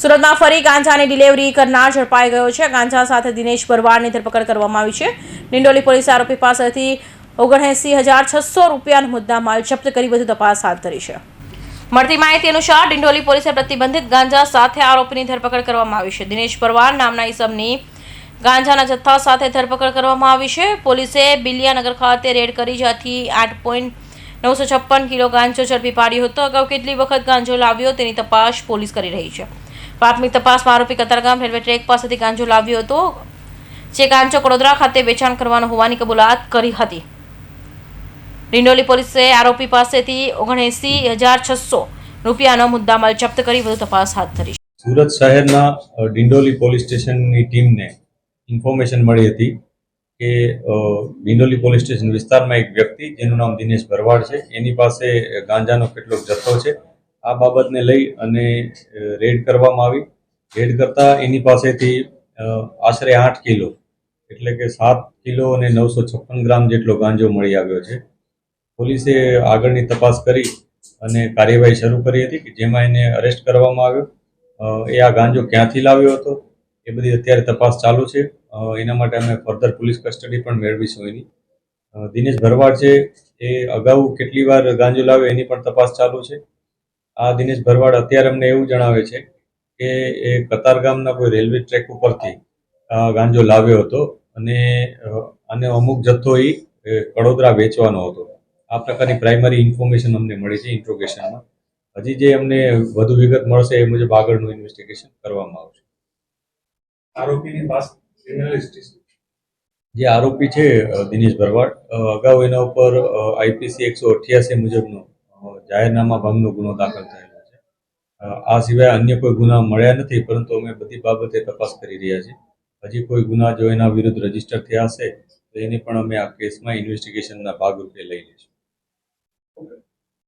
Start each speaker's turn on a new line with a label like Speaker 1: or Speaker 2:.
Speaker 1: સુરતમાં ફરી ગાંજાની ડિલિવરી કરનાર ઝડપાઈ ગયો છે. ગાંજા સાથે દિનેશ ભરવાડની ધરપકડ કરવામાં આવી છે. ડિંડોલી પોલીસે આરોપી પાસેથી ઓગણએંસી હજાર છસો રૂપિયાનો મુદ્દા માલ જપ્ત કરી વધુ તપાસ હાથ ધરી છે. મળતી માહિતી અનુસાર ડિંડોલી પોલીસે પ્રતિબંધિત ગાંજા સાથે આરોપીની ધરપકડ કરવામાં આવી છે. દિનેશ પરવાર નામના ઈસમની ગાંજાના જથ્થા સાથે ધરપકડ કરવામાં આવી છે. પોલીસે બિલિયાનગર ખાતે રેડ કરી જ્યાંથી આઠ પોઈન્ટ નવસો છપ્પન કિલો ગાંજો ઝડપી પાડ્યો હતો. અગાઉ કેટલી વખત ગાંજો લાવ્યો તેની તપાસ પોલીસ કરી રહી છે. પ્રાથમિક તપાસમાં આરોપી કતારગામ રેલવે ટ્રેક પાસેથી ગાંજો લાવ્યો હતો, જે ગાંજો કડોદરા ખાતે વેચાણ કરવાનો હોવાની કબૂલાત કરી હતી. ડિંડોલી પોલીસે આરોપી પાસેથી ઓગણએંસી હજાર છસો રૂપિયાનો મુદ્દામાલ જપ્ત કરી વધુ તપાસ હાથ ધરી.
Speaker 2: સુરત શહેરના ડિંડોલી પોલીસ સ્ટેશનની ટીમને ઇન્ફોર્મેશન મળી હતી કે ડિંડોલી પોલીસ સ્ટેશન વિસ્તારમાં એક વ્યક્તિ, જેનું નામ દિનેશ ભરવાડ છે, એની પાસે ગાંજાનો કેટલોક જથ્થો છે. આ બાબતને લઈ અને રેડ કરવામાં આવી. રેડ કરતા એની પાસેથી આશરે આઠ કિલો, એટલે કે સાત કિલો અને નવસો છપ્પન ગ્રામ જેટલો ગાંજો મળી આવ્યો છે. પોલીસે આગળની તપાસ કરી અને કાર્યવાહી શરૂ કરી હતી કે જેમાં એને અરેસ્ટ કરવામાં આવ્યો. એ આ ગાંજો ક્યાંથી લાવ્યો હતો? એ બધી અત્યારે તપાસ ચાલુ છે. એના માટે અમે ફર્ધર પોલીસ કસ્ટડી પણ મેળવીશું એની. દિનેશ ભરવાડ છે, એ અગાઉ કેટલી વાર ગાંજો લાવ્યો એની પણ તપાસ ચાલુ છે. આ દિનેશ ભરવાડ અત્યારે અમને એવું જણાવે છે કે એ કતારગામના કોઈ રેલવે ટ્રેક ઉપરથી ગાંજો લાવ્યો હતો અને અને અમુક જથ્થો એ કડોદરા વેચવાનો હતો. આ પ્રકારની પ્રાઇમરી ઇન્ફોર્મેશન અમને મળી છે ઇન્ટ્રોગેશનમાં હજી જે અમને વધુ વિગત મળશે એ મુજબ આગળનું ઇન્વેસ્ટિગેશન કરવામાં આવશે.
Speaker 3: આરોપીની પાસે?
Speaker 2: જે આરોપી છે દિનેશ ભરવાડ અગાઉ એના ઉપર આઈપીસી એકસો અઠ્યાસી મુજબનો જાહેરનામા ભંગનો ગુનો દાખલ થયેલો છે. આ સિવાય અન્ય કોઈ ગુના મળ્યા નથી, પરંતુ અમે બધી બાબતે તપાસ કરી રહ્યા છીએ. હજી કોઈ ગુના જો એના વિરુદ્ધ રજિસ્ટર થયા હશે, તો એને પણ અમે આ કેસમાં ઇન્વેસ્ટિગેશનના ભાગરૂપે લઈ લઈશું.